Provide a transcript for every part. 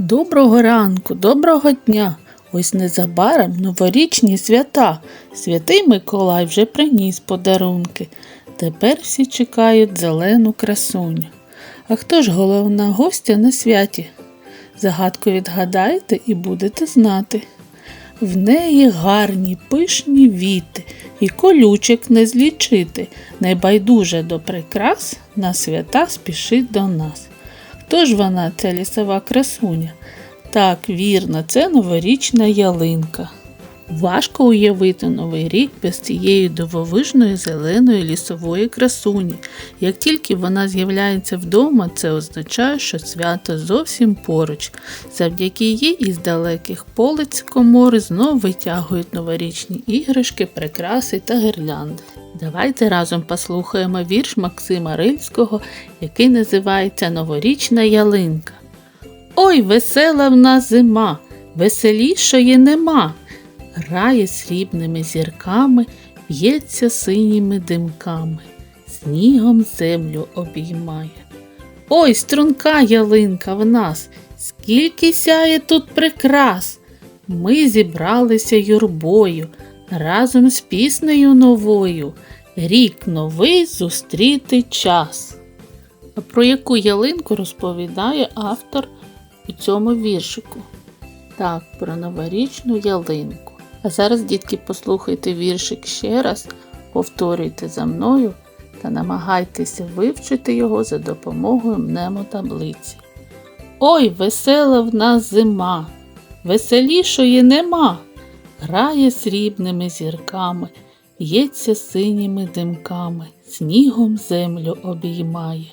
Доброго ранку, доброго дня. Ось незабаром новорічні свята. Святий Миколай вже приніс подарунки. Тепер всі чекають зелену красуню. А хто ж головна гостя на святі? Загадку відгадаєте і будете знати. В неї гарні пишні віти, і колючок не злічити. Найбайдуже до прикрас на свята спішить до нас. Хто ж вона, ця лісова красуня? Так, вірно, це новорічна ялинка. Важко уявити новий рік без цієї дивовижної зеленої лісової красуні. Як тільки вона з'являється вдома, це означає, що свято зовсім поруч. Завдяки їй із далеких полиць комори знов витягують новорічні іграшки, прикраси та гірлянди. Давайте разом послухаємо вірш Максима Рильського, який називається Новорічна ялинка. Ой, весела в нас зима, веселішої нема. Грає срібними зірками, б'ється синіми димками, снігом землю обіймає. Ой, струнка ялинка в нас, скільки сяє тут прикрас. Ми зібралися юрбою разом з піснею новою. Рік новий зустріти час. А про яку ялинку розповідає автор у цьому віршику? Так, про новорічну ялинку. А зараз, дітки, послухайте віршик ще раз, повторюйте за мною та намагайтеся вивчити його за допомогою мнемотаблиці. Ой, весела в нас зима, веселішої нема. Грає срібними зірками, б'ється синіми димками, снігом землю обіймає.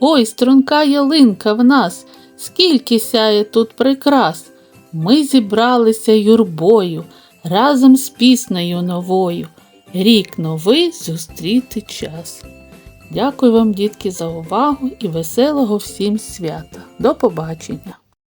Ой, струнка ялинка в нас, скільки сяє тут прикрас. Ми зібралися юрбою разом з піснею новою. Рік новий зустріти час. Дякую вам, дітки, за увагу і веселого всім свята. До побачення!